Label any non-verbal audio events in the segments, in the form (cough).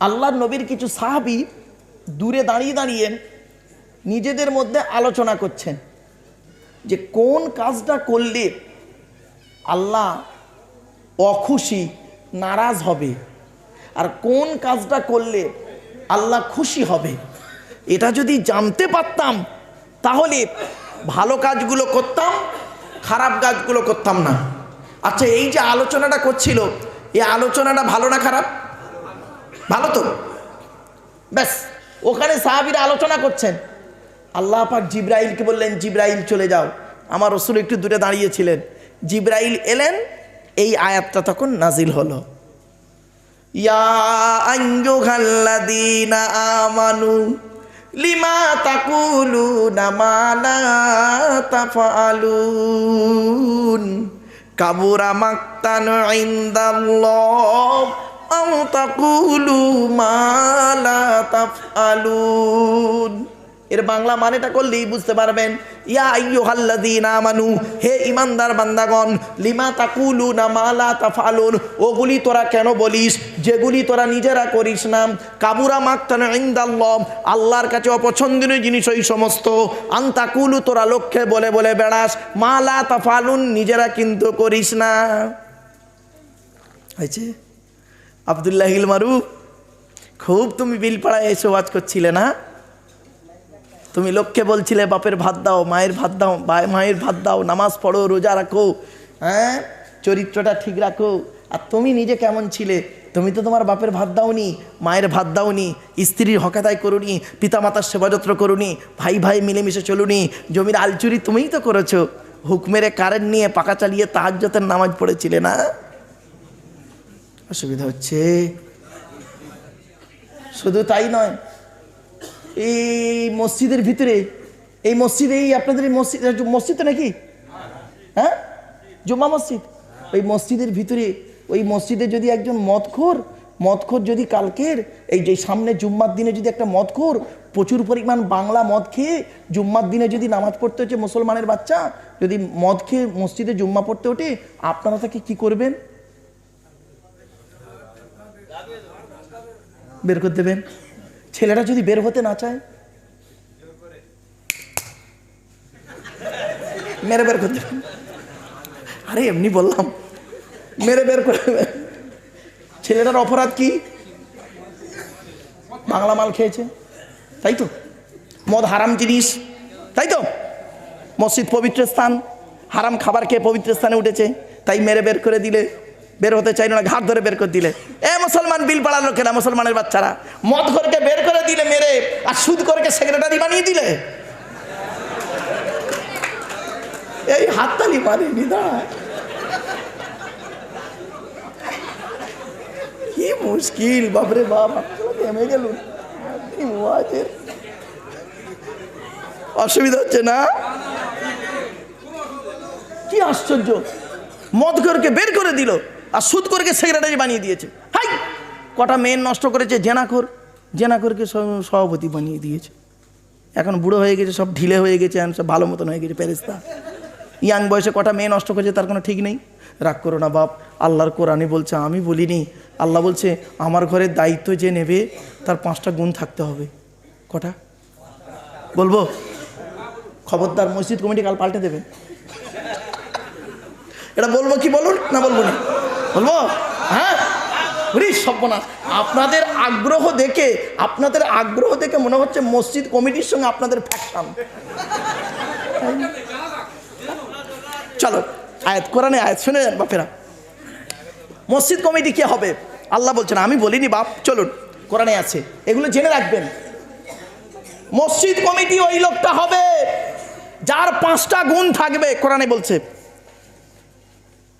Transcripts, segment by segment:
আল্লাহর নবীর কিছু সাহাবি দূরে দাঁড়িয়ে দাঁড়িয়ে নিজেদের মধ্যে আলোচনা করছেন যে কোন কাজটা করলে আল্লাহ অখুশি, নারাজ হবে? আর কোন কাজটা করলে আল্লাহ খুশি হবে? এটা যদি জানতে পারতাম, তাহলে ভালো কাজগুলো করতাম, খারাপ কাজগুলো করতাম না। আচ্ছা এই যে আলোচনাটা করছিল, এই আলোচনাটা ভালো না খারাপ? ভালো তো? ব্যাস, ওখানে সাহাবিরা আলোচনা করছেন। আল্লাহ পাক জিব্রাইলকে বললেন, জিব্রাইল চলে যাও। আমার রসুল একটু দূরে দাঁড়িয়েছিলেন। জিব্রাইল এলেন, এই আয়াতটা তখন নাজিল হলো। ইয়া আমানু, লিমা তাকুলুনা মা লা তাফআলুন? কাবুরা মাক্তান ইনদাল্লাহ। আও তাকুলু মা লা তাফআলুন এর বাংলা মানেটা করলেই বুঝতে পারবেন। ইয়া আইয়ুহাল্লাযীনা আমানু, হে ইমানদার বান্দাগণ, লিমা তাকুলুনা মা লা তাফআলুন, ওগুলি তোরা কেন বলিস? যেগুলি তোরা নিজেরা করিস না। কাবুরা মাক্তান ইনদাল্লাহ, আল্লাহর কাছে অপছন্দনীয় জিনিস ওই সমস্ত। আন্তাকুলু তোরা লক্ষ্যে বলে বলে বেড়াস। মা লা নিজেরা কিন্তু করিস না। হয়েছে? আবদুল্লাহ মারু খুব তুমি বিলপাড়ায় এসে ওয়াজ করছিলে না? তুমি লোককে বলছিলে, বাপের ভাত দাও, মায়ের ভাত দাও মায়ের ভাত দাও, নামাজ পড়ো, রোজা রাখো হ্যাঁ? চরিত্রটা ঠিক রাখো। আর তুমি নিজে কেমন ছিলে? তুমি তো তোমার বাপের ভাত দাওনি, মায়ের ভাত দাওনি, স্ত্রীর হকাদাই করুনি, পিতামাতার সেবাযত্ন করুনি, ভাই ভাই মিলেমিশে চলুনি, জমির আলচুরি তুমিই তো করেছ। হুক মেরে কারেন্ট নিয়ে পাকা চালিয়ে তাহাজ্যতের নামাজ পড়েছিলে না? অসুবিধা হচ্ছে। শুধু তাই নয়, এই মসজিদের ভিতরে, এই মসজিদে, এই আপনাদের এই মসজিদ মসজিদ নাকি? হ্যাঁ? জুম্মা মসজিদ? ওই মসজিদের ভিতরে, ওই মসজিদে যদি একজন মদখোর মদখোর যদি কালকের, এই যে সামনে জুম্মার দিনে যদি একটা মদখোর, প্রচুর পরিমাণ বাংলা মদ খেয়ে জুম্মার দিনে যদি নামাজ পড়তে হচ্ছে মুসলমানের বাচ্চা, যদি মদ খেয়ে মসজিদে জুম্মা পড়তে ওঠে, আপনারা তাকে কি করবেন? বের করে দেবেন। ছেলেটা যদি বের হতে না চায়, মেরে বের করে দেবেন। আরে, এমনি বললাম, মেরে বের করে দেবেন। ছেলেটার অপরাধ কি? বাংলা মাল খেয়েছে, তাই তো? মদ হারাম জিনিস, তাই তো? মসজিদ পবিত্র স্থান, হারাম খাবার খেয়ে পবিত্র স্থানে উঠেছে, তাই মেরে বের করে দিলে, বের হতে চাইল না, ঘাট ধরে বের করে দিলে। এ মুসলমান বিল পাড়ার লোকেরা মুসলমানের বাচ্চারা। মদ ঘরকে বের করে দিলে মেরে, আর সুদ করকে সেক্রেটারি বানিয়ে দিলে। এই হাততালি মারে নিদা কি মুশকিল, বাপরে বাপ থেমে ওয়াজের অসুবিধা হচ্ছে না? কি আশ্চর্য। মদ করকে বের করে দিল, আর সুদ করকে সেক্রেটারি বানিয়ে দিয়েছে। কটা মেন নষ্ট করেছে জেনাকর। জেনাকরকে সভাপতি বানিয়ে দিয়েছে। এখন বুড়ো হয়ে গেছে, সব ঢিলে হয়ে গেছে সব ভালো মতন হয়ে গেছে প্যারেস্তা ইয়াং বয়সে কটা মেয়ে নষ্ট করেছে, তার কোনো ঠিক নেই। রাগ করো না বাপ, আল্লাহর কোরআনে বলছে, আমি বলিনি। আল্লাহ বলছে, আমার ঘরের দায়িত্ব যে নেবে, তার পাঁচটা গুণ থাকতে হবে। কটা? বলব? খবরদার মসজিদ কমিটি কাল পাল্টে দেবে। এটা বলব কি বলুন, না বলব না? বলব? হ্যাঁ? সভ্য না আপনাদের আগ্রহ দেখে, আপনাদের আগ্রহ দেখে মনে হচ্ছে মসজিদ কমিটির সঙ্গে আপনাদের ফ্যাকশন চলো, আয়াত কোরআনে আয়াত শুনে যান বাপেরা। মসজিদ কমিটি কে হবে? আল্লাহ বলছেন, আমি বলিনি বাপ, চলুন, কোরআনে আছে। এগুলো জেনে রাখবেন। মসজিদ কমিটি ওই লোকটা হবে, যার পাঁচটা গুণ থাকবে, কোরআনে বলছে।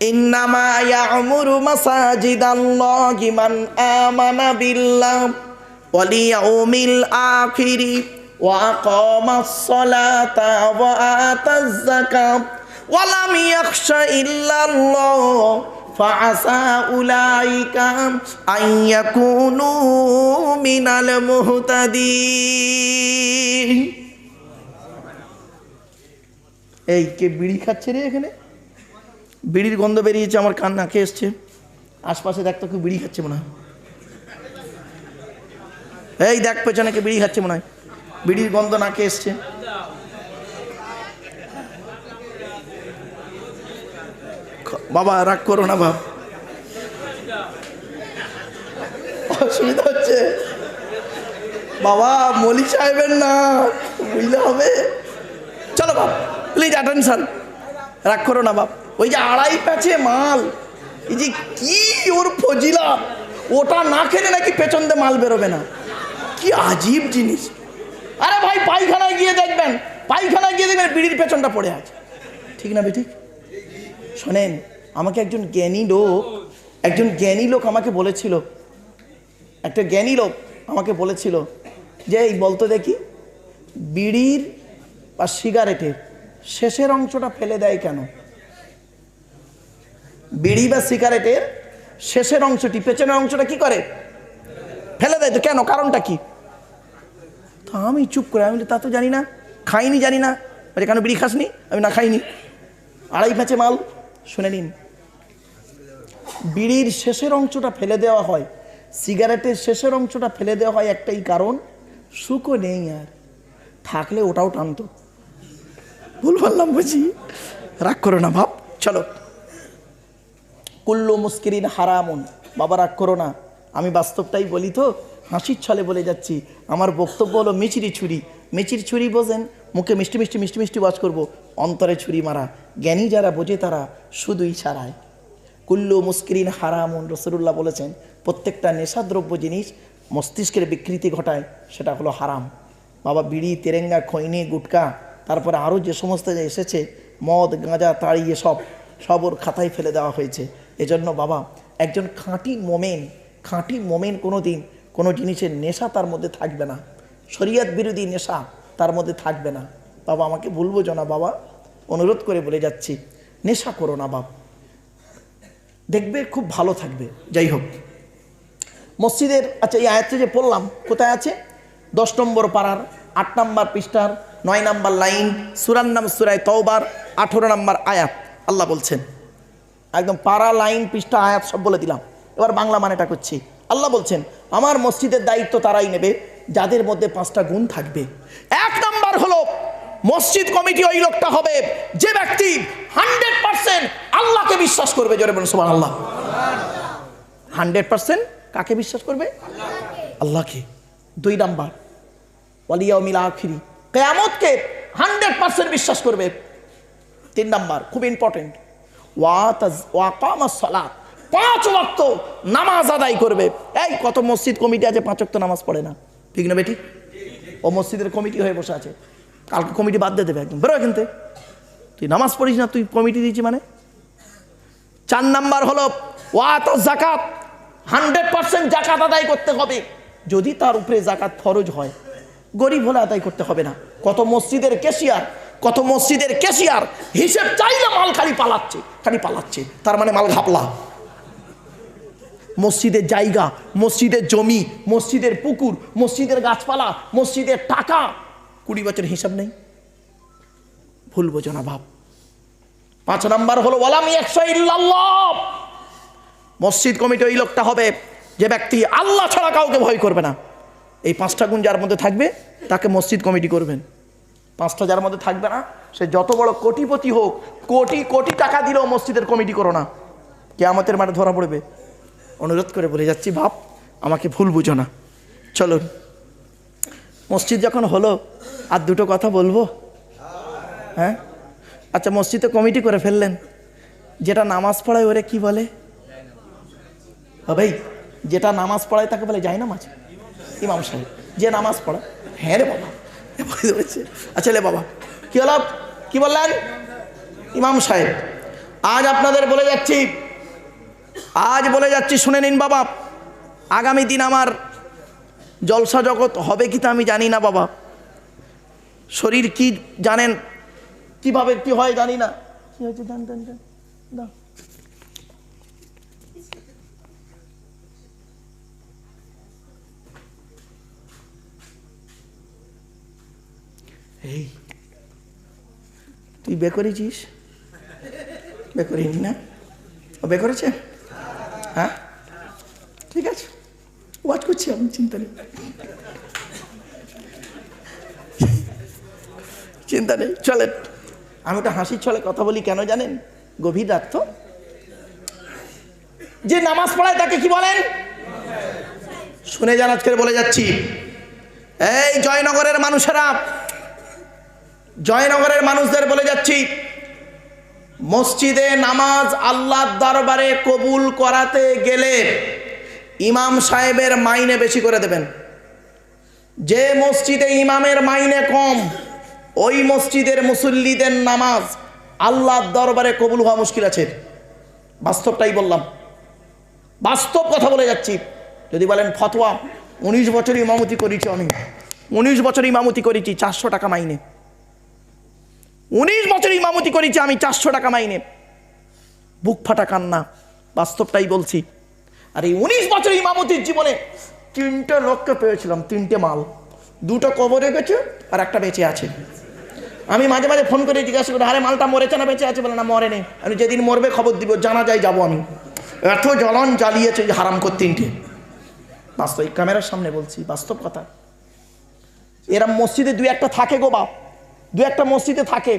ইন্নামা ইয়ামুরু মাসাজিদাল্লাহি মান আমানা বিল্লাহ ওয়াল ইয়াউমিল আখিরি ওয়া আকামাস সালাতা ওয়া আতাজ যাকাত ওয়া লাম ইয়াখশা ইল্লাল্লাহ فعسى أولئك أن يكونوا من المهتدين এই কে বিড়ি খাচ্ছে রে এখানে বিড়ির গন্ধ বেরিয়েছে, আমার কান নাকে এসছে। আশপাশে দেখতো কেউ বিড়ি খাচ্ছে মনে হয়। এই দেখ পেছনে কে বিড়ি খাচ্ছে মনে হয়। বিড়ির গন্ধ নাকে এসছে। বাবা, রাগ করো না বাপ। অসুবিধা হচ্ছে। বাবা, মলি চাইবেন না। বুঝলে হবে। চলো বাপ প্লিজ অ্যাটেনশন রাগ করো না বাপ। ওই যে আড়াই প্যাচে মাল। এই যে কি ওর ফজিলা। ওটা না খেলে নাকি পেছন দিয়ে মাল বেরোবে না। কি আজীব জিনিস। আরে ভাই, পায়খানায় গিয়ে দেখবেন। পায়খানায় গিয়ে দেখবেন বিড়ির পেছনটা পড়ে আছে। ঠিক না বেঠিক? শোনেন, আমাকে একজন জ্ঞানী লোক, একজন জ্ঞানী লোক আমাকে বলেছিল। একটা জ্ঞানী লোক আমাকে বলেছিল যে, এই বলতো দেখি, বিড়ির বা সিগারেটের শেষের অংশটা ফেলে দেয় কেন? বিড়ি বা সিগারেটের শেষের অংশটি, পেছনের অংশটা কি করে? ফেলে দেয় তো কেন? কারণটা কি? তো আমি চুপ করে, আমি তা তো জানি না, খাইনি জানি না। বলে, কেন বিড়ি খাসনি? আমি না খাইনি। আড়াই প্যাঁচে মাল, শুনে নিন। বিড়ির শেষের অংশটা ফেলে দেওয়া হয়, সিগারেটের শেষের অংশটা ফেলে দেওয়া হয় একটাই কারণ, সুখও নেই আর। থাকলে ওটাও টানতো। ভুল বললাম বুঝি? রাগ করো না, ভাব। চলো। কুল্লু মুস্কিরিন হারামুন। বাবা, রাগ করো না। আমি বাস্তবটাই বলি তো, হাসির ছলে বলে যাচ্ছি। আমার বক্তব্য হলো মিচিরি ছুরি। মিচির ছুরি বোঝেন, মুখে মিষ্টি মিষ্টি মিষ্টি মিষ্টি বাজ করব, অন্তরে ছুরি মারা। জ্ঞানী যারা বোঝে তারা শুধুই ছাড়ায় কুল্লু মুস্কিরিন হারামুন রসুল্লাহ বলেছেন, প্রত্যেকটা নেশাদ্রব্য জিনিস মস্তিষ্কের বিকৃতি ঘটায়, সেটা হলো হারাম। বাবা, বিড়ি, তেরেঙ্গা, খৈনি, গুটকা, তারপরে আরও যে সমস্ত এসেছে, মদ, গাঁজা, তাড়ি, এসব, সব ওর খাতায় ফেলে দেওয়া হয়েছে। এজন্য বাবা, একজন খাঁটি মোমেন খাঁটি মোমেন কোনো দিন কোনো জিনিসের নেশা তার মধ্যে থাকবে না। শরিয়ত বিরোধী নেশা তার মধ্যে থাকবে না। বাবা, আমাকে ভুলবো না বাবা, অনুরোধ করে বলে যাচ্ছি, নেশা করো না বাপ। দেখবে খুব ভালো থাকবে, যাই হোক। মসজিদের আচ্ছা এই আয়াতটা যে পড়লাম, কোথায় আছে? দশ নম্বর পাড়ার, আট নম্বর পৃষ্ঠার, নয় নম্বর লাইন সুরান নাম সুরায় তওবার, আঠেরো নম্বর আয়াত, আল্লাহ বলছেন। একদম পাড়া লাইন, পৃষ্ঠা, আয়াত সব বলে দিলাম। এবার বাংলা মানেটা করছি। আল্লাহ বলছেন, আমার মসজিদের দায়িত্ব তারাই নেবে, যাদের মধ্যে পাঁচটা গুণ থাকবে। এক নাম্বার হলো, মসজিদ কমিটি ওই লোকটা হবে, যে ব্যক্তি হান্ড্রেড পার্সেন্ট আল্লাহকে বিশ্বাস করবে। জোরে বলুন সুবহান আল্লাহ হান্ড্রেড পার্সেন্ট কাকে বিশ্বাস করবে? আল্লাহকে। দুই নাম্বার ওয়ালিয়াউমিল আখিরি, কেয়ামতকে হান্ড্রেড পার্সেন্ট বিশ্বাস করবে। তিন নাম্বার, খুব ইম্পর্টেন্ট ওয়াকামা সালাত। পাঁচ ওয়াক্ত নামাজ আদায় করবে। এই, কত মসজিদ কমিটি আছে, পাঁচ ওয়াক্ত নামাজ পড়ে না। ঠিক না বেটি? ও মসজিদের কমিটি হয়ে বসে আছে। কালকে কমিটি বাদ দিয়ে দেবে একদম। বেরো এখান। তুই নামাজ পড়িস না, তুই কমিটি দিয়েছি মানে? চার নাম্বার হলো ওয়াত জাকাত হান্ড্রেড পার্সেন্ট জাকাত আদায় করতে হবে। যদি তার উপরে জাকাত ফরজ হয়, গরিব হলে আদায় করতে হবে না। কত মসজিদের কেশিয়ার কত মসজিদের কেশিয়ার হিসেব চাইলে মাল খালি পালাচ্ছে খালি পালাচ্ছে। তার মানে মাল ঘাপলা। মসজিদের জায়গা, মসজিদের জমি, মসজিদের পুকুর, মসজিদের গাছপালা, মসজিদের টাকা, কুড়ি বছর হিসাব নেই। ভুল বোঝো না ভাব পাঁচ নাম্বার হলো, ওয়ালামি একশো ইল্লাল্লাহ। মসজিদ কমিটি ওই লোকটা হবে যে ব্যক্তি আল্লাহ ছাড়া কাউকে ভয় করবে না। এই পাঁচটা গুণ যার মধ্যে থাকবে, তাকে মসজিদ কমিটি করবেন। পাঁচটা যার মধ্যে থাকবে না, সে যত বড় কোটিপতি হোক, কোটি কোটি টাকা দিলেও মসজিদের কমিটি করো না। কেয়ামতের মাঠে ধরা পড়বে। অনুরোধ করে বলে যাচ্ছি, ভাব, আমাকে ভুল বুঝো না। চলুন। মসজিদ যখন হলো, আর দুটো কথা বলব? হ্যাঁ? আচ্ছা মসজিদে কমিটি করে ফেললেন। যেটা নামাজ পড়ায় ওরে কি বলে? ভাই, যেটা নামাজ পড়ায় তাকে বলে যায় নামাজ ইমাম সাহেব, যে নামাজ পড়ায় হ্যাঁ রে বাবা। আচ্ছা লে বাবা, কি হলো? কি বললেন? ইমাম সাহেব, আজ আপনাদের বলে যাচ্ছি, আজ বলে যাচ্ছি, শুনে নিন বাবা, আগামী দিন আমার জলসা জগৎ হবে কি তা আমি জানি না বাবা। শরীর কি জানেন? কীভাবে কি হয় জানি না। কি হয়েছে? জান এই, তুই বে করেছিস? বে করিনি না? ও বে করেছে? হ্যাঁ? ঠিক আছে। ওয়াচ করছি আমি, চিন্তা নেই। চিন্তা নেই, চলে। আমি তো হাসির ছলে কথা বলি কেন জানেন? গভীর রাত তো। যে নামাজ পড়ায় তাকে কি বলেন? শুনে যান আজকে বলে যাচ্ছি। এই জয়নগরের মানুষেরা জয়নগরের মানুষদের বলে যাচ্ছি, মসজিদে নামাজ আল্লাহর দরবারে কবুল করাতে গেলে ইমাম সাহেবের মাইনে বেশি করে দেবেন। যে মসজিদে ইমামের মাইনে কম, ওই মসজিদের মুসল্লিদের নামাজ আল্লাহর দরবারে কবুল হওয়া মুশকিল আছে। বাস্তবটাই বললাম। বাস্তব কথা বলে যাচ্ছি। যদি বলেন ফতোয়া, উনিশ বছর ইমামতি করেছি আমি। উনিশ বছর ইমামতি করেছি, চারশো টাকা মাইনে। উনিশ বছর ইমামতি করেছি, আমি চারশো টাকা মাইনে। বুক ফাটা কান্না, বাস্তবটাই বলছি। আর এই উনিশ বছর ইমামতির জীবনে তিনটে লোককে পেয়েছিলাম, তিনটে মাল। দুটো কবরে গেছে আর একটা বেঁচে আছে। আমি মাঝে মাঝে ফোন করে জিজ্ঞাসা করি, আরে, মালটা মরেছে না বেঁচে আছে? বলে, না মরে নেই আমি যেদিন মরবে খবর দিব, জানা যায়, যাব আমি। এত জ্বলন জ্বালিয়েছে হারাম কর তিনটে। বাস্তব ক্যামেরার সামনে বলছি, বাস্তব কথা। এরা মসজিদে দুই একটা থাকে গো বাপ। দু একটা মসজিদে থাকে।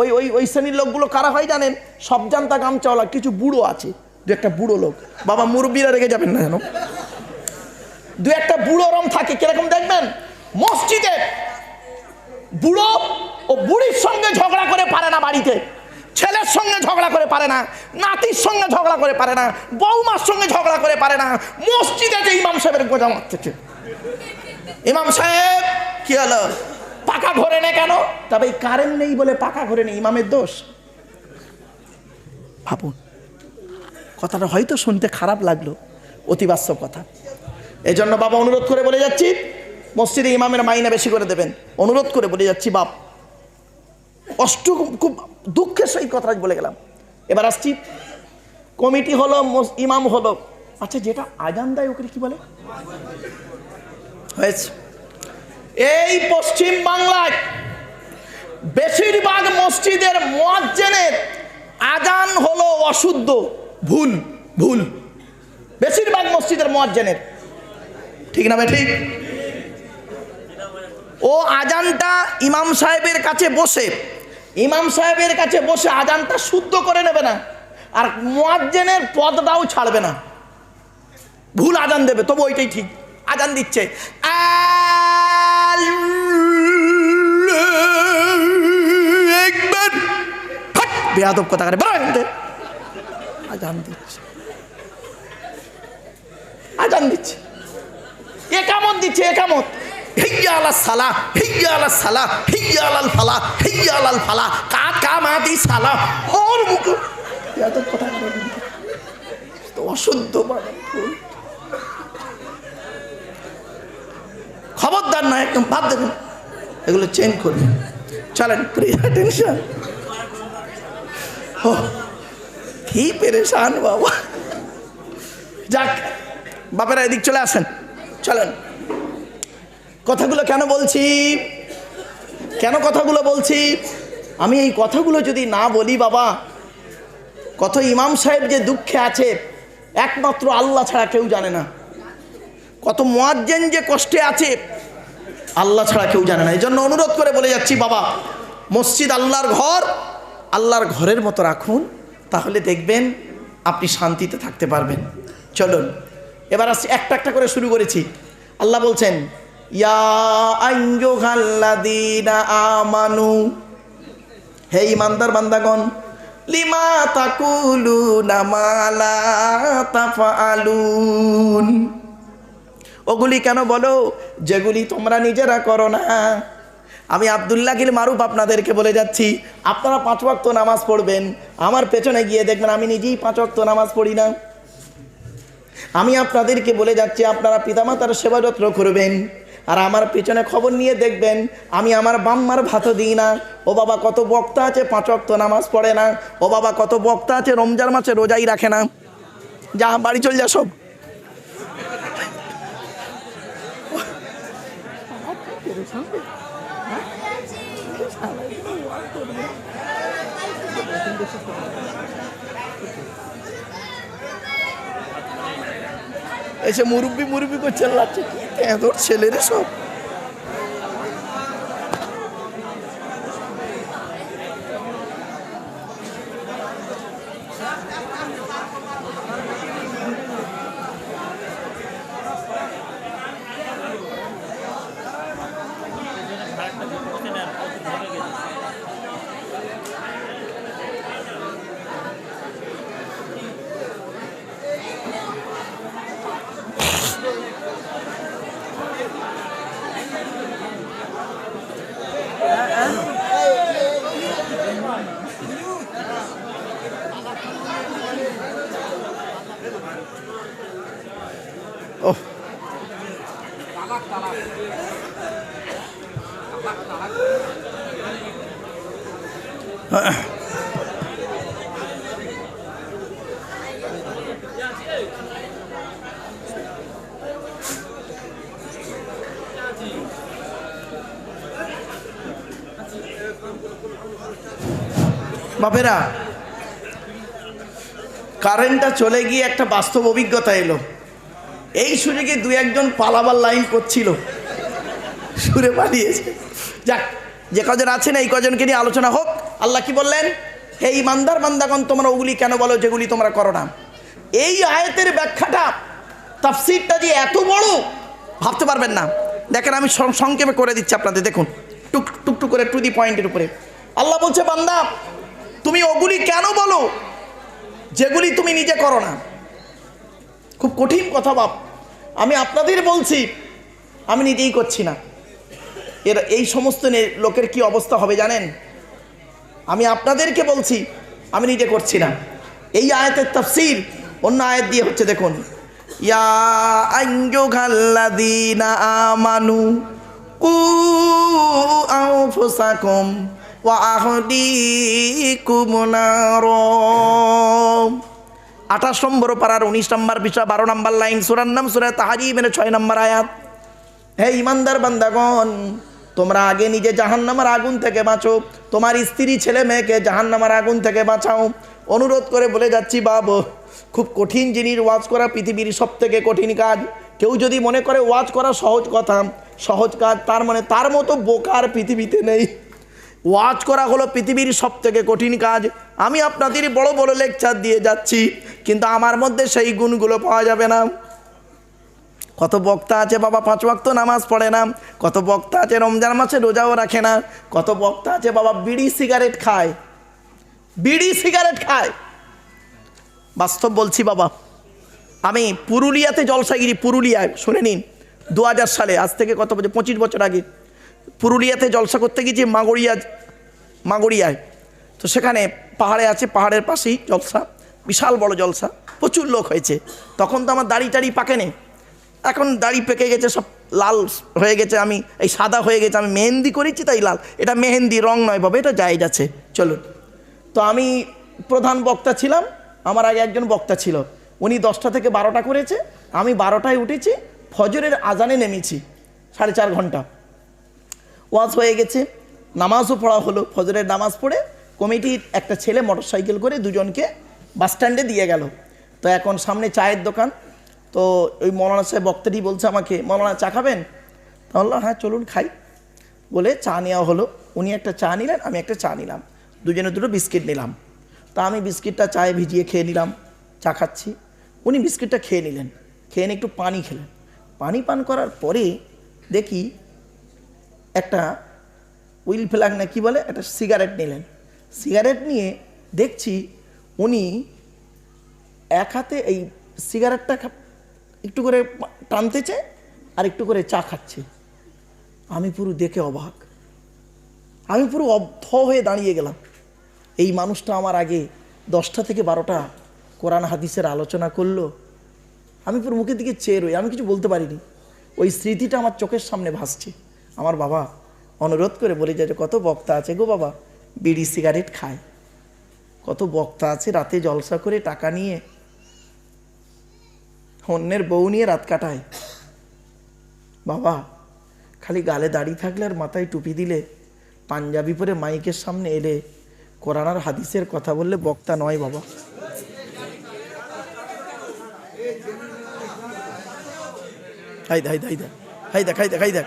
ওই ওই ওই শ্রেণির লোকগুলো কারা হয় জানেন? সব জানতা গামচাওয়ালা কিছু বুড়ো আছে, দু একটা বুড়ো লোক। বাবা মুরব্বীরা রেগে যাবেন না যেন। দু একটা বুড়ো রম থাকে, কীরকম দেখবেন? মসজিদে বুড়ো ও বুড়ির সঙ্গে ঝগড়া করে পারে না বাড়িতে। ছেলের সঙ্গে ঝগড়া করে পারে না, নাতির সঙ্গে ঝগড়া করে পারে না, বৌমার সঙ্গে ঝগড়া করে পারে না, মসজিদে যে ইমাম সাহেবের গোজা মারতেছে ইমাম সাহেব, কি হলো? পাকা ঘরে নেই কেন? তবে এই কারেন্ট নেই বলে পাকা ঘরে নেই ইমামের দোষ। ভাবুন, কথাটা হয়তো শুনতে খারাপ লাগল অতি বাস্তব কথা। এই জন্য বাবা অনুরোধ করে বলে যাচ্ছি, মসজিদে ইমামের মাইনা বেশি করে দেবেন। অনুরোধ করে বলে যাচ্ছি, বাপ, কষ্ট, খুব দুঃখের সহিত কথা বলে গেলাম। এবার আসছি। কমিটি হলো ইমাম হলো। আচ্ছা যেটা আজান দেয় ওকে কি বলে? হয়েছে। এই পশ্চিম বাংলায় বেশিরভাগ মসজিদের মোয়াজ্জেনের আজান হলো অশুদ্ধ, ভুল ভুল। বেশিরভাগ মসজিদের মোয়াজ্জেনের। ঠিক না ভাই ও আজানটা ইমাম সাহেবের কাছে বসে, ইমাম সাহেবের কাছে বসে আজানটা শুদ্ধ করে নেবে না, আর মোয়াজ্জেনের পদটাও ছাড়বে না। ভুল আজান দেবে, তবু ওইটাই ঠিক। আজান দিচ্ছে। বেয়াদব কথা করে। বলো এখান আজান দিচ্ছে। আজান দিচ্ছে। একামত দিচ্ছে, একামত। আলা সালা সালা ফালা আলাল ফালা সালা। বানান খবরদার না, একদম ভাব দেবেন। এগুলো চেঞ্জ করবেন চলেন টেনশন কি পেরেশান বাবা। যাক, বাপেরা এদিক চলে আসেন। চলেন। কথাগুলো কেন বলছি? কেন কথাগুলো বলছি? আমি এই কথাগুলো যদি না বলি বাবা, কত ইমাম সাহেব যে দুঃখে আছে, একমাত্র আল্লাহ ছাড়া কেউ জানে না। কত মোয়াজ্জেন যে কষ্টে আছে, আল্লাহ ছাড়া কেউ জানে না। এই জন্য অনুরোধ করে বলে যাচ্ছি বাবা, মসজিদ আল্লাহর ঘর আল্লাহর ঘরের মতো রাখুন, তাহলে দেখবেন আপনি শান্তিতে থাকতে পারবেন। চলুন, এবার আসছি একটা একটা করে শুরু করেছি। আল্লাহ বলছেন আমানু হে ইমানদার বান্দাগণ, লিমা তাকুলুনা মা লা তাফআলুন ওগুলি কেন বলো? যেগুলি তোমরা নিজেরা করো না আমি আবদুল্লাহিল মারুফ আপনাদেরকে বলে যাচ্ছি আপনারা পাঁচ ওয়াক্ত নামাজ পড়বেন আমার পেছনে গিয়ে দেখবেন আমি নিজেই পাঁচ ওয়াক্ত নামাজ পড়ি না। আমি আপনাদেরকে বলে যাচ্ছি আপনারা পিতামাতার সেবা যত্ন করবেন আর আমার পেছনে খবর নিয়ে দেখবেন আমি আমার বাম্মার ভাতও দিই না। ও বাবা কত বক্তা আছে পাঁচ ওয়াক্ত নামাজ পড়ে না। ও বাবা কত বক্তা আছে রমজান মাসে রোজাই রাখে না। যা বাড়ি চল যা সব। (laughs) এসে মুরব্বি মুরব্বি করে চেল্লাচ্ছে কি এত ছেলেরে সব। বাপেরা কারেন্টটা চলে গিয়ে একটা বাস্তব অভিজ্ঞতা এলো। এই সুযোগে দু একজন পালাবার লাইন করছিল। সুরে পালিয়েছে। যাক, যে কজন আছেন এই কজনকে নিয়ে আলোচনা হোক। আল্লাহ কি বললেন? হে ইমানদার বান্দাগণ, তোমরা ওগুলি কেন বলো যেগুলি তোমরা করো না? এই আয়াতের ব্যাখ্যাটা, তাফসিরটা যে এত বড়, ভাবতে পারবেন না। দেখেন, আমি সংক্ষেপে করে দিচ্ছি আপনাদের, দেখুন। টুক টুক টুক করে, টু দি পয়েন্টের উপরে। আল্লাহ বলছে, বান্দা তুমি ওগুলি কেন বলো? যেগুলি তুমি নিজে করো না। খুব কঠিন কথা বাপ। আমি আপনাদের বলছি, আমি নিজেই করছি না। এর, এই সমস্ত লোকের কি অবস্থা হবে জানেন? আমি আপনাদেরকে বলছি, আমি নিজে করছি না। এই আয়াতের তাফসীর অন্য আয়াত দিয়ে হচ্ছে, দেখুন। ইয়া আমানু কু আনফুসাকুম ওয়া আহলিকুম নারম। আঠাশ নম্বর পাড়ার উনিশ নম্বর বিষয়, বারো নম্বর লাইন, সুরার নাম সুরা তাহারি মেনে ছয় নম্বর আয়াত। হে ইমানদার বান্দাগণ, তোমরা আগে নিজে জাহান্নামার আগুন থেকে বাঁচো। তোমার স্ত্রী, ছেলে, মেয়েকে জাহান্নামার আগুন থেকে বাঁচাও। অনুরোধ করে বলে যাচ্ছি, বাব, খুব কঠিন জিনিস ওয়াজ করা পৃথিবীর সব থেকে কঠিন কাজ। কেউ যদি মনে করে ওয়াজ করা সহজ কথা, সহজ কাজ, তার মানে তার মতো বোকার পৃথিবীতে নেই। ওয়াজ করা হলো পৃথিবীর সব থেকে কঠিন কাজ। আমি আপনাদের বড় বড় লেকচার দিয়ে যাচ্ছি, কিন্তু আমার মধ্যে সেই গুণগুলো পাওয়া যাবে না। কত বক্তা আছে বাবা, পাঁচ ওয়াক্ত নামাজ পড়ে না। কত বক্তা আছে রমজান মাসে রোজাও রাখে না। কত বক্তা আছে বাবা, বিড়ি সিগারেট খায়। বিড়ি সিগারেট খায়। বাস্তব বলছি বাবা, আমি পুরুলিয়াতে জলসাগিরি, পুরুলিয়ায়, শুনে নিন, দু হাজার সালে, আজ থেকে কত বছর, পঁচিশ বছর আগে। পুরুলিয়াতে জলসা করতে গিয়েছি মাগড়িয়া, মাগড়িয়ায়, তো সেখানে পাহাড়ে আছে, পাহাড়ের পাশেই জলসা, বিশাল বড় জলসা, প্রচুর লোক হয়েছে। তখন তো আমার দাড়ি টাড়ি পাকেনে এখন দাড়ি পেকে গেছে, সব লাল হয়ে গেছে, আমি এই সাদা হয়ে গেছে, আমি মেহেন্দি করেছি তাই লাল। এটা মেহেন্দি, রং নয় বাবা, এটা জায়জ আছে। চলুন। তো আমি প্রধান বক্তা ছিলাম, আমার আগে একজন বক্তা ছিল। উনি দশটা থেকে বারোটা করেছে, আমি বারোটায় উঠেছি, ফজরের আজানে নেমেছি, সাড়ে চার ঘণ্টা। ওয়াজ হয়ে গেছে, নামাজও পড়া হলো, ফজরের নামাজ পড়ে কমিটির একটা ছেলে মোটরসাইকেল করে দুজনকে বাস স্ট্যান্ডে দিয়ে গেল। তো এখন সামনে চায়ের দোকান। তো ওই মৌলানা সাহেব বক্তাটি বলছে আমাকে, মৌলানা, চা খাবেন? তা বললাম হ্যাঁ চলুন খাই। বলে চা নেওয়া হলো। উনি একটা চা নিলেন, আমি একটা চা নিলাম। দুজনে দুটো বিস্কিট নিলাম। তা আমি বিস্কিটটা চায়ে ভিজিয়ে খেয়ে নিলাম, চা খাচ্ছি। উনি বিস্কিটটা খেয়ে নিলেন। খেয়ে একটু পানি খেলেন। পানি পান করার পরে দেখি একটা উইল ফ্ল্যাগ না কি বলে? একটা সিগারেট নিলেন। সিগারেট নিয়ে দেখছি উনি এক হাতে এই সিগারেটটা একটু করে টানতেছে আর একটু করে চা খাচ্ছে। আমি পুরো দেখে অবাক। আমি পুরো অব্ধ হয়ে দাঁড়িয়ে গেলাম। এই মানুষটা আমার আগে দশটা থেকে বারোটা কোরআন হাদিসের আলোচনা করল। আমি পুরো মুখের দিকে চেয়ে রই, আমি কিছু বলতে পারিনি। ওই স্মৃতিটা আমার চোখের সামনে ভাসছে। আমার বাবা অনুরোধ করে বলে যে কত বক্তা আছে গো বাবা? বিড়ি, সিগারেট খায়। কত বক্তা আছে রাতে জলসা করে টাকা নিয়ে। অন্যের বউ নিয়ে রাত কাটায়। বাবা, খালি গালে দাড়ি থাকলে আর মাথায় টুপি দিলে। পাঞ্জাবি পরে মাইকের সামনে এলে। কোরআন আর হাদিসের কথা বললে বক্তা নয় বাবা। হাই দেখ হাই দেখ হাই দেখ হাই দেখ হাই দেখ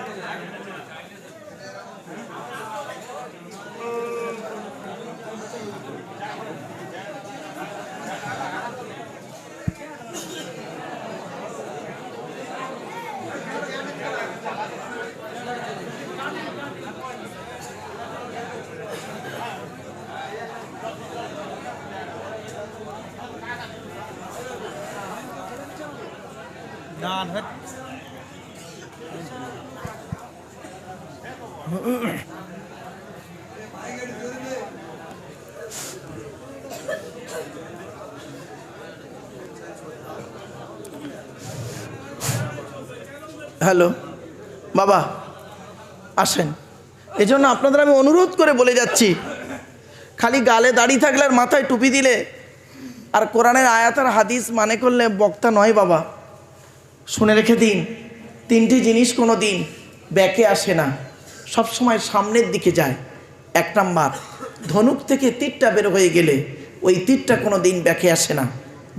হ্যালো, বাবা, আসেন। এজন্য আপনাদের আমি অনুরোধ করে বলে যাচ্ছি, খালি গালে দাড়ি থাকলে আর মাথায় টুপি দিলে আর কোরআনের আয়াতার হাদিস মানে করলে বক্তা নয় বাবা। শুনে রেখে দিন, তিনটি জিনিস কোনো দিন ব্যাকে আসে না, সব সময় সামনের দিকে যায়। এক নাম্বার, ধনুক থেকে তীরটা বের হয়ে গেলে ওই তীরটা কোনো দিন ব্যাকে আসে না।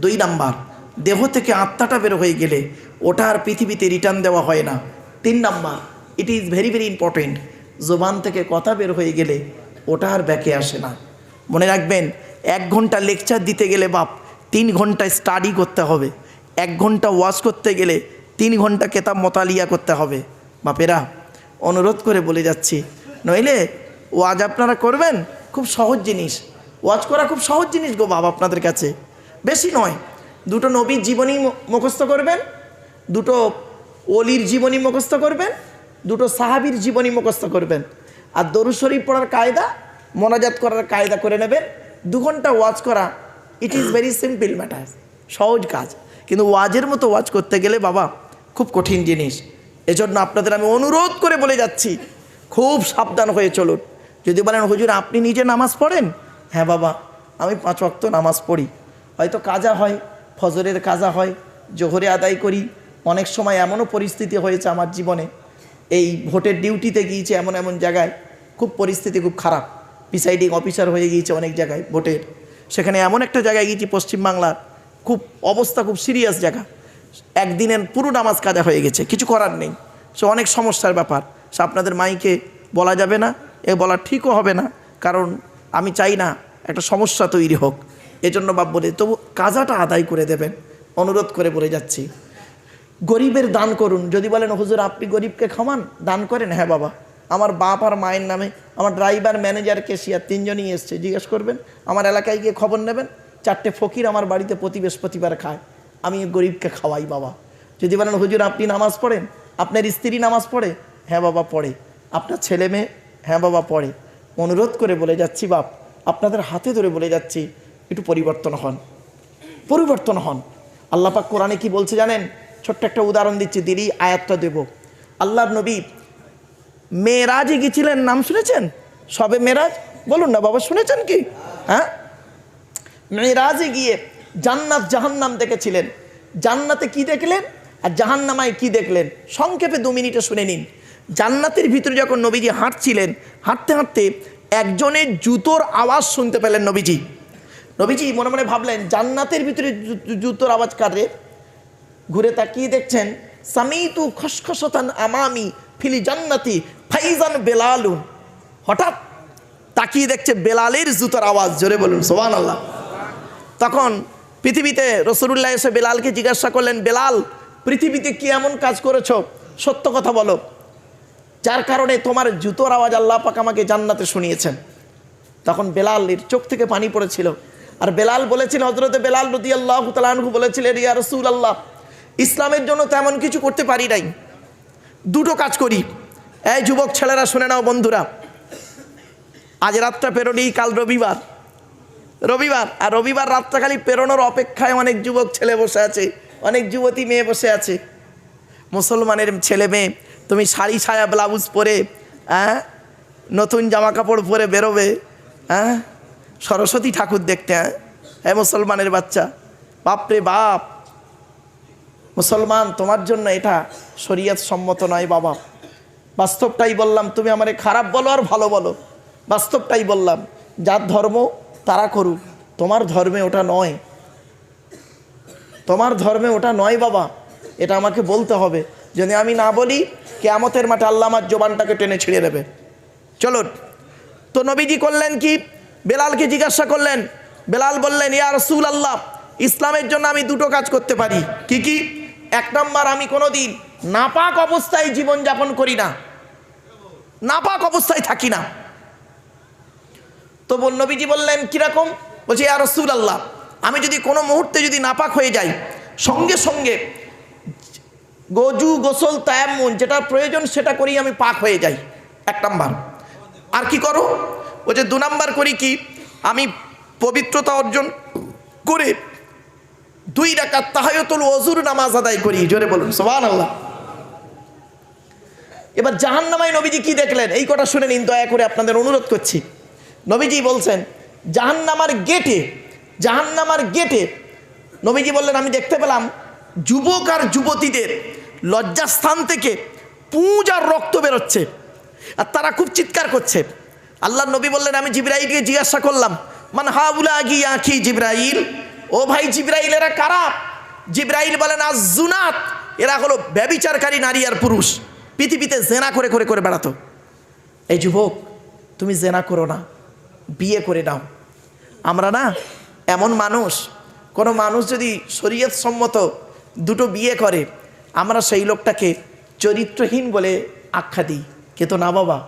দুই নাম্বার, দেহ থেকে আত্মাটা বের হয়ে গেলে ওটা আর পৃথিবীতে রিটার্ন দেওয়া হয় না। তিন number it is very very important জোবান থেকে কথা বের হয়ে গেলে ওটা আর ব্যাকে আসে না। মনে রাখবেন, এক ঘণ্টা লেকচার দিতে গেলে বাপ, তিন ঘণ্টা স্টাডি করতে হবে। এক ঘণ্টা ওয়াশ করতে গেলে তিন ঘণ্টা কেতাব মোতালিয়া করতে হবে। বাপেরা, অনুরোধ করে বলে যাচ্ছি, নইলে ওয়াজ আপনারা করবেন? খুব সহজ জিনিস। ওয়াজ করা খুব সহজ জিনিস গো বাবা আপনাদের কাছে। বেশি নয়, দুটো নবীর জীবনী মুখস্থ করবেন দুটো অলির জীবনী মুখস্থ করবেন, দুটো সাহাবির জীবনী মুখস্থ করবেন। আর দরু শরীফ পড়ার কায়দা, মোনাজাত করার কায়দা করে নেবেন। দু ঘণ্টা ওয়াজ করা it is very simple matter সহজ কাজ। কিন্তু ওয়াজের মতো ওয়াজ করতে গেলে বাবা, খুব কঠিন জিনিস। এজন্য আপনাদের আমি অনুরোধ করে বলে যাচ্ছি, খুব সাবধান হয়ে চলুন। যদি বলেন, হুজুর, আপনি নিজে নামাজ পড়েন? হ্যাঁ বাবা, আমি পাঁচ ওয়াক্ত নামাজ পড়ি। হয়তো কাজা হয়, ফজরের কাজা হয়, জোহরে আদায় করি অনেক সময় এমনও পরিস্থিতি হয়েছে আমার জীবনে, এই ভোটের ডিউটিতে গিয়েছে এমন এমন জায়গায়, খুব পরিস্থিতি খুব খারাপ। প্রিসাইডিং অফিসার হয়ে গিয়েছে অনেক জায়গায় ভোটের। সেখানে এমন একটা জায়গায় গিয়েছি পশ্চিমবাংলার, খুব অবস্থা খুব সিরিয়াস জায়গা। একদিনের পুরো নামাজ কাজা হয়ে গেছে, কিছু করার নেই। সে অনেক সমস্যার ব্যাপার। সে আপনাদের মাইকে বলা যাবে না, এ বলা ঠিকও হবে না, কারণ আমি চাই না একটা সমস্যা তৈরি হোক। এজন্য বাপ বলে, তবু কাজাটা আদায় করে দেবেন। অনুরোধ করে বলে যাচ্ছি। গরিবের দান করুন। যদি বলেন, হুজুর, আপনি গরিবকে খামান দান করেন? হ্যাঁ বাবা। আমার বাপ আর মায়ের নামে আমার ড্রাইভার ম্যানেজার কেশিয়ার তিনজনই এসছে। জিজ্ঞেস করবেন, আমার এলাকায় গিয়ে খবর নেবেন? চারটে ফকির আমার বাড়িতে প্রতি বৃহস্পতিবার খায়। আমি গরিবকে খাওয়াই, বাবা। যদি বলেন, হুজুর, আপনি নামাজ পড়েন? আপনার স্ত্রী নামাজ পড়ে? হ্যাঁ বাবা, পড়ে। আপনার ছেলে মেয়ে? হ্যাঁ বাবা, পড়ে। অনুরোধ করে বলে যাচ্ছি, বাপ, আপনাদের হাতে ধরে বলে যাচ্ছি, একটু পরিবর্তন হন। পরিবর্তন হন। আল্লাহ পাক কোরআনে কি বলছে জানেন? ছোট্ট একটা উদাহরণ দিচ্ছি দিদি আয়াতটা দেব। আল্লাহর নবী মেয়েরাজে গেছিলেন নাম শুনেছেন? সবে মেরাজ বলুন না বাবা, শুনেছেন কি? হ্যাঁ? মেয়েরাজে গিয়ে জান্নাত জাহান্নাম দেখেছিলেন। জান্নাতে কি দেখলেন? আর জাহান্নামায় কি দেখলেন? সংক্ষেপে দু মিনিটে শুনে নিন। জান্নাতের ভিতরে যখন নবীজি হাঁটছিলেন, হাঁটতে হাঁটতে একজনের জুতোর আওয়াজ শুনতে পেলেন নবীজি। নবীজি মনে মনে ভাবলেন, জান্নাতের ভিতরে জুতোর আওয়াজ কাটে ঘুরে তাকিয়ে দেখছেন, সামিতু খসখসতান আমামি ফিলি জান্নাতি ফাইজান বেলালুন। হঠাৎ তাকিয়ে দেখছে বেলালের জুতোর আওয়াজ, জোরে বলুন সোহান আল্লাহ তখন পৃথিবীতে রসুল্লাহ এসে বেলালকে জিজ্ঞাসা করলেন, বেলাল, পৃথিবীতে কি এমন কাজ করেছ? সত্য কথা বলো। যার কারণে তোমার জুতোর আওয়াজ আল্লাহ পাক আমাকে জান্নাতে শুনিয়েছেন। তখন বেলালের চোখ থেকে পানি পড়েছিল। আর বেলাল বলেছিল হজরতে বেলাল রদি আল্লাহ তালু বলেছিলেন, ইয়া রসুল আল্লাহ ইসলামের জন্য তেমন কিছু করতে পারি নাই। দুটো কাজ করি। এই যুবক ছেলেরা, শুনে নাও বন্ধুরা। আজ রাতটা পেরোনি কাল রবিবার। রবিবার, আর রবিবার রাতটা খালি পেরোনোর অপেক্ষায় অনেক যুবক ছেলে বসে আছে, অনেক যুবতী মেয়ে বসে আছে। মুসলমানের ছেলে মেয়ে, তুমি শাড়ি, ছায়া, ব্লাউজ পরে হ্যাঁ? নতুন জামা কাপড় পরে বেরোবে হ্যাঁ? সরস্বতী ঠাকুর দেখতে হ্যাঁ? হ্যাঁ মুসলমানের বাচ্চা। বাপরে বাপ! মুসলমান, তোমার জন্য এটা শরীয়ত সম্মত নয় বাবা। বাস্তবটাই বললাম, তুমি আমারে খারাপ বলো আর ভালো বলো। বাস্তবটাই বললাম, যার ধর্ম তারা করুক, তোমার ধর্মে ওটা নয়। তোমার ধর্মে ওটা নয় বাবা, এটা আমাকে বলতে হবে। যদি আমি না বলি, কেয়ামতের মাঠে আল্লাহ আমার জোবানটাকে টেনে ছিঁড়ে দেবে। চলুন তো নবীজি করলেন কি? বেলালকে জিজ্ঞাসা করলেন। বেলাল বললেন, ইয়া রসুল আল্লাহ ইসলামের জন্য আমি দুটো কাজ করতে পারি। কি কি? এক নম্বর, আমি কোনো দিন নাপাক অবস্থায় জীবনযাপন করি না। নাপাক অবস্থায় থাকি না। তো বল নবীজি বললেন, কীরকম? বলছে, ইয়া রসুল আল্লাহ আমি যদি কোনো মুহূর্তে যদি নাপাক হয়ে যাই, সঙ্গে সঙ্গে গজু, গোসল, তায়াম্মুন যেটা প্রয়োজন সেটা করি আমি পাক হয়ে যাই। এক নাম্বার। আর কি করো? বলছে, দু নাম্বার করি কি? আমি পবিত্রতা অর্জন করে দুই রাকাত তাহায়তুল অজুর নামাজ আদায় করি। জোরে বলুন সোহান আল্লাহ এবার জাহান্নামায় নবীজি কি দেখলেন? এই কথা শুনে নিন, দয়া করে আপনাদের অনুরোধ করছি। নবীজি বলছেন, জাহান্নামার গেটে জাহান্নামার গেটে নবীজি বললেন, আমি দেখতে পেলাম যুবক আর যুবতীদের লজ্জাস্থান থেকে পুঁজ আর রক্ত বেরোচ্ছে আর তারা খুব চিৎকার করছে। আল্লাহ নবী বললেন, আমি জিব্রাইলকে জিজ্ঞাসা করলাম, মান হাউলা আগি আখি জিব্রাইল ও ভাই জিব্রাইল, এরা কারা? জিব্রাইল বলেন, আজ জুনাত। এরা হলো ব্যবিচারকারী নারী আর পুরুষ। পৃথিবীতে জেনা করে করে করে বেড়াতো। এই যুবক, তুমি জেনা করো না, বিয়ে করে নাও। আমরা না, এমন মানুষ, কোনো মানুষ যদি শরীয়ত সম্মত দুটো বিয়ে করে, আমরা সেই লোকটাকে চরিত্রহীন বলে আখ্যা দিই। কে তো না বাবা?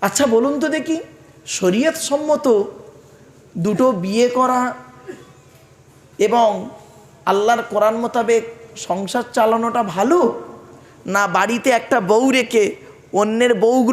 আচ্ছা বলুন তো দেখি, শরীয়ত সম্মত দুটো বিয়ে করা এবং আল্লাহর কোরআন মোতাবেক সংসার চালানোটা ভালো? না বাড়িতে একটা বউ রেখে অন্যের বউগুলো